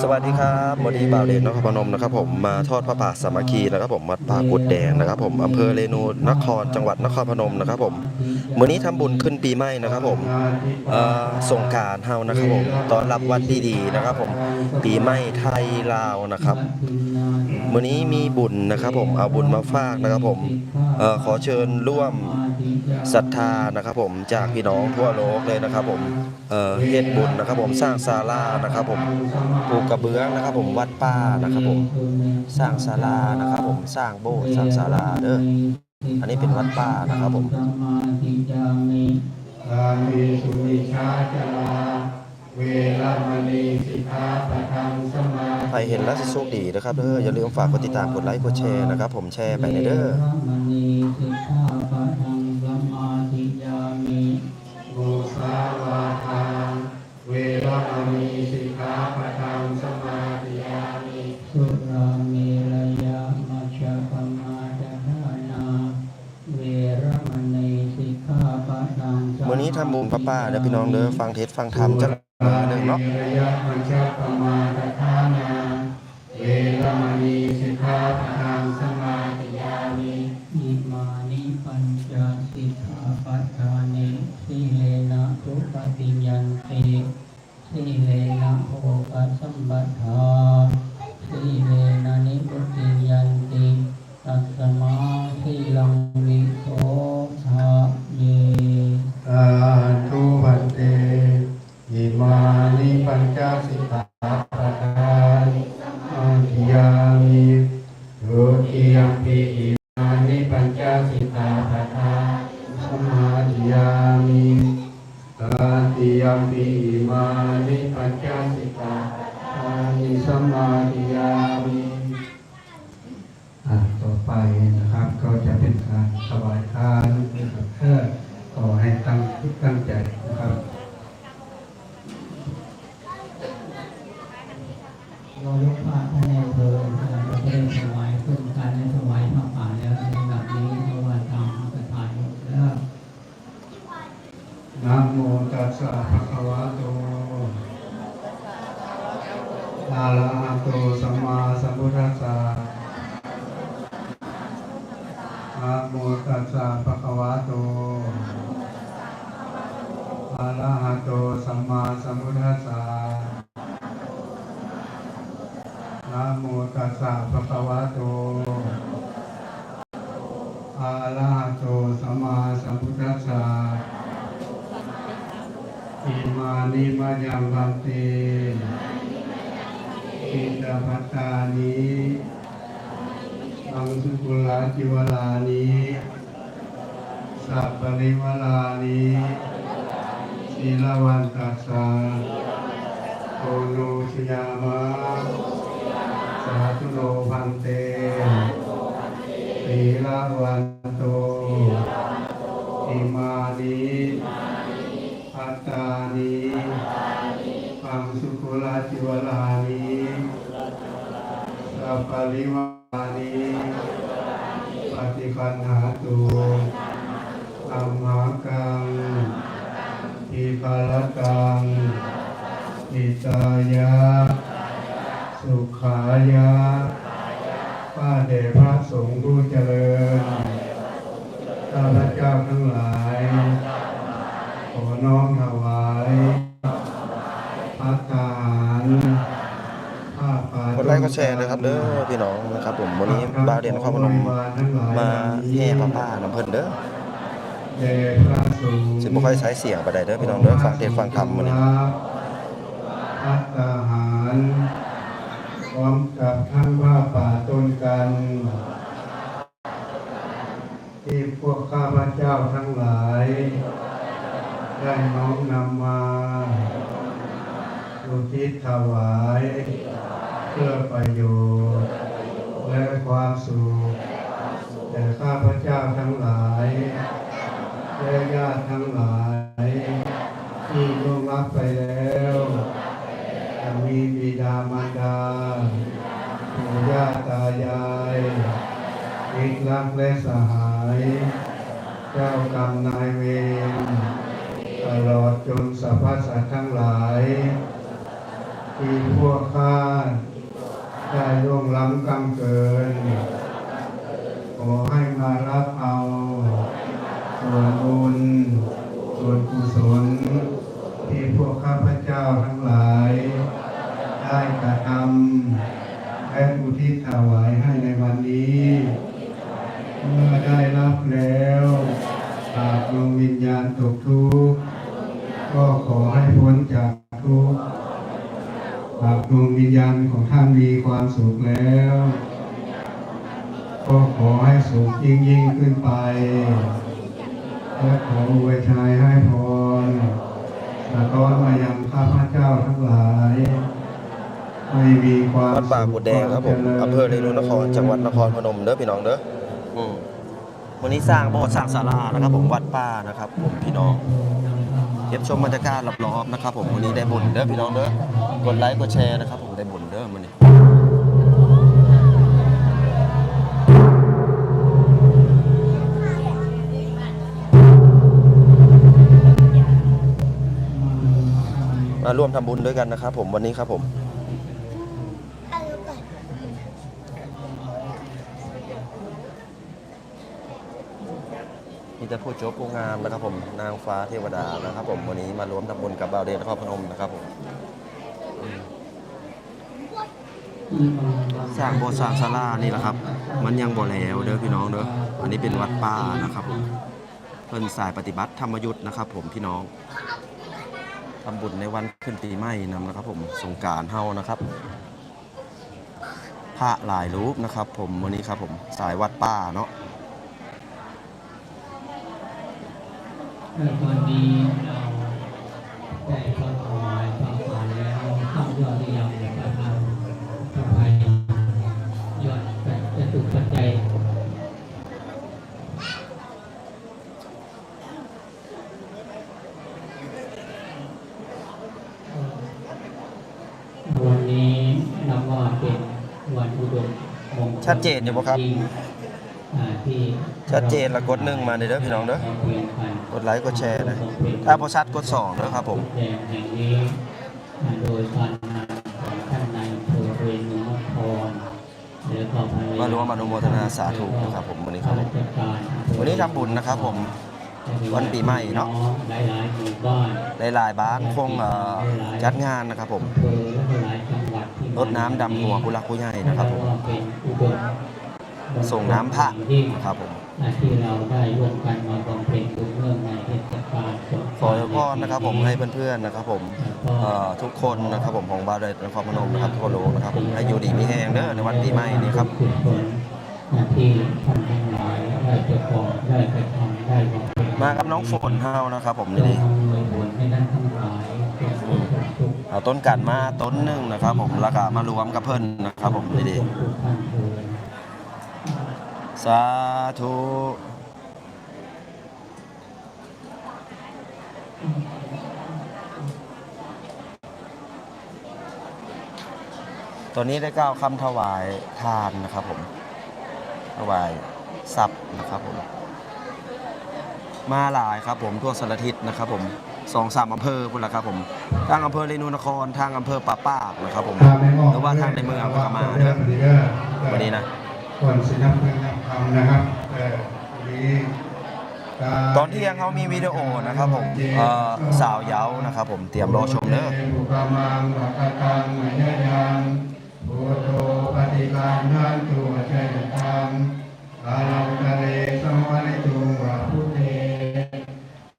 สวัสดีครับวันนี้บ่าวเดชนครพนมนะครับผมมาทอดพระป่าสามัคคีนะครับผมวัดป่ากุดแดงนะครับผมอำเภอเรนูนครจังหวัดนครพนมนะครับผมมื้อนี้ทำบุญขึ้นปีใหม่นะครับผมเอ่งการเฮานะครับผมตอนรับวันดีๆนะครับผมปีใหม่ไทยลาวนะครับมื้อนี้มีบุญนะครับผมเอาบุญมาฝากนะครับผมขอเชิญร่วม ศรัทธานะครับผมจากพี่น้องทั่วโลกเลยนะครับผมเอ่อเฮ็ดบุญนะครับผมสร้างศาลานะครับผมปลูกกระเบื้องนะครับผมวัดป่านะครับผมสร้างศาลานะครับผมสร้างโบสถ์สร้างศาลาเด้ออันนี้เป็นวัดป่านะครับผมกามีสุวิชาจาเวรมณีสิกขาปะทังสมาใครเห็นแล้วจะโชคดีนะครับเด้ออย่าลืมฝากกดติดตามกดไลค์กดแชร์นะครับ ผมแชร์ไปในเด้อ ป้าป้าเด้อพี่น้องเด้อฟังเทศน์ฟังธรรมจักหนึ่งเนาะเวรยะมัญชะปมาทฐานาเวรมณีสิกขาปะทังสมาธิยามิอิมานิปัญจสิกขาปัฏฐานิสีเลนะทุปติยันติสีเลนะโภคสัมปทาสีเล ติยัมปิอิมานิปัญจสิกขาปะทานิสมาธิยามิอะต่อไปนะครับก็จะเป็นการถวายทานนะครับเพื่อขอให้ตั้งคิดตั้งใจนะครับ เรายกพระท่านในอำเภอเราก็ได้ถวายขึ้นการได้ถวายพระป่าแล้วในแบบนี้เพราะว่าตามพระถ่ายแล้ว นะโมตัสสะภะคะวะโตอะ ระหะโตสัมมาสัมพุทธัสสะนะโมตัสสะภะคะวะโตอะระหะโตสัมมาสัมพุทธัสสะนะโมตัสสะภะคะวะโตอะระหะโตสัมมาสัมพุทธัสสะ อิมานิมายังพันเต อาตตานิอังสุกุลาจิวลานิสัพปริวลานิศีลวันตัสสะโอโนชยามะสาธุโนพันเตศีลวันโตอิมานิปัตตานีปังสุกุลาจิวลานี สัพพะลิวานีปฏิคันหาตุอัมกังทิพาลกังทิตายะ สุขายะข้าเดพระสงฆ์ผู้เจริญข้าพระเจ้าทั้งหลาย ขอน้อมถวายพัฒหารผ้าป่า กดไลค์กดแชร์นะครับเด้อพี่น้องนะครับ ผมวันนี้บาเด่นนครพนมมาแห่ป้าป้าน้ำเพิ่นเด้อแด่พระสงฆ์สิบ่ค่อยใช้เสียงไปได้เด้อพี่น้องเด้อฟังเทศฟังธรรมมื้อนี้พัฒหารพร้อมกับทั้งผ้าป่าต้นกันที่พวกข้าพเจ้าทั้งหลาย ได้น้อมนำมาอุทิศถวาย พื่อประโยชน์ และความสุขแด่ข้าพเจ้าทั้งหลายและญาติทั้งหลาย ที่ล่วงลับไปแล้วจะมีบิดามารดาปู่ย่าตายายมิตรรักและสหาย เจ้ากรรมนายเวรตลอดจนสรรพสัตว์ทั้งหลาย ที่พวกข้า ได้ล่วงล้ำกำเกิน ขอให้มารับเอาส่วนบุญส่วนกุศล ที่พวกข้าพเจ้าทั้งหลาย ได้กระทำและอุทิศถวายให้ในวันนี้ เมื่อได้รับแล้วหากดวงวิญญาณตกทุกข์ก็ขอให้พ้นจากทุกข์หาก ดวงวิญญาณของท่านมีความสุขแล้ว ก็ขอให้สุขยิ่งยิ่งขึ้นไป และขออวยชัยให้พรสะท้อนมายังข้าพเจ้าทั้งหลายให้มีความวัดป่ากุดแดงครับผมอำเภอเรนูนคร จังหวัดนครพนมเด้อพี่น้องเด้ออืมวันนี้สร้างโบสถ์สร้างศาลานะครับผมวัดป่านะครับผมพี่น้อง เก็บชมบรรยากาศรอบๆนะครับผมวันนี้ได้บุญเด้อพี่น้องเด้อกดไลค์กดแชร์นะครับผมได้บุญเด้อวันนี้มาร่วมทำบุญด้วยกันนะครับผมวันนี้ครับผม มีแต่ผู้โจบผู้งามนะครับผมนางฟ้าเทวดานะครับ ผมวันนี้มาร่วมทำบุญกับบ่าวเดชนครพนมนะครับผมสร้างโบสถ์สร้างศาลานี่แหละครับ มันยังบ่แล้วเด้อพี่น้องเด้ออันนี้เป็นวัดป่านะครับผมเพิ่นสายปฏิบัติธรรมยุทธ์นะครับ ผมพี่น้องทำบุญในวันขึ้นปีใหม่นำนะครับ ผมสงการเฮานะครับพระหลายรูปนะครับ ผมวันนี้ครับผมสายวัดป้าเนาะ ตอนนี้เราได้เข้าถวายพระป่าแล้วข้ามยอดหรือยังเนี่ยประธานพระภัยยอดจะถูกปัจจัยวันนี้นับว่าเป็นวันอุดมมงคลชัดเจนอยู่ปะครับ ชัดเจนแล้วกดหนึ่งมาเด้อพี่น้องเด้อกดไลค์กดแชร์นะถ้าพอชัดกดสองเด้อครับผมแดงแห่งนี้โดยการนำของท่านนายอำเภอเรนูนครและก็ภรรยมาร่วมอนุโมทนาสาธุนะครับผมวันนี้ครับผมข้าราชการอำเภอวันนี้ทำบุญนะครับผมวันปีใหม่เนาะหลายหลายๆหมู่บ้านหลายๆบ้านคงเอ่อจัดงานนะครับผมอำเภอและก็หลายจังหวัดที่รดน้ำดำหัวผู้รักผู้ใหญ่นะครับผมว่าเป็นอุดม ส่งน้ำพระยิ่งครับผมที่เราได้ร่วมกันมาบำเพ็ญบุญเรื่องในเทศกาลสงกขออวยพรนะครับผมให้เพื่อนๆนะครับผมเอ่อทุกคนนะครับผมของบาร์เดนครพนมนะครับทั่วโลกนะครับผมให้อยู่ดีมีแห้งเด้อในวันปีใหม่นี้ครับกุศลที่ท่านทั้งหลายได้ประกอบได้กระทำได้บำเพ็ญมากับน้องฝนเฮานะครับผมจนี่งดิอำนวยผลให้ท่านทั้งหลายจงมีความสุขเอาต้นกันมาต้นหนึ่งนะครับผมแล้วก็มารวมกับเพิ่นนะครับผมนี่ดิทุกท่านเถิด สาธุตอนนี้ได้ก้าวคำถวายทานนะครับผม ถวายทรัพย์นะครับผม มาหลายครับผมทั่วสารทิศนะครับผมสองสามอำเภอพุ่นละครับผมทางอำเภอเรนูนครทางอำเภอป่าปากนะครับผมหรือว่าทางในเมืองก็มาเด้อวันนี้นะ ก่อนสินับเงินนับคำ นะครับเออวันนี้การตอนเที่ยงเขามีวิดีโอนะครับผมเอ่อสาวเย้านะครับผมเตรียมรอชมเด้อบุกามังวัคตังมยยังพุทโธปฏิคันทันตุวชัยตังอาลังกะเลสัมวริตุงวะพุทเท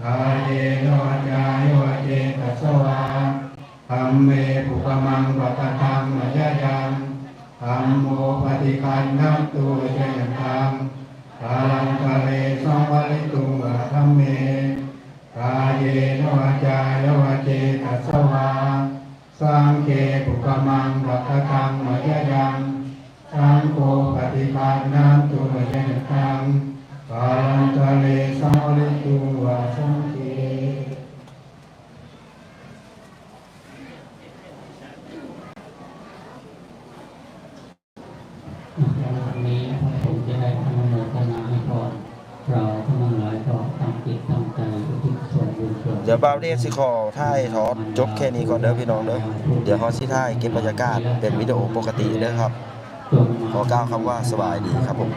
กาเยโนจายโวเจตัสสวาธรรมเมปุกมังวัคตังมยยัง ธรรมโมปฏิคันทันตุวชัยตังอาลังกะเลสัมวริตุงวธรรมเมกายเยนวาจายวาเจตัสวาสังเกปุกมังวัคคังมะยยังสังโฆปฏิปันนันตุมะยะตังกาลันตะเลสัมริตุวาสังเก วันนี้พระผมจะได้อนุ โมทนาให้พรเราทั้งหลายวบุญส่วนดี๋ยวบาวเดสิขอถ่ายทอดจบแค่นี้ก่อนเด้อพี่น้องเด้อเดี๋ยวฮอสิถ่ายเก็บบรรยากาศเป็นวิดีโอปกติเด้อครับ ขอกล่าวคำว่าสบายดีครับผม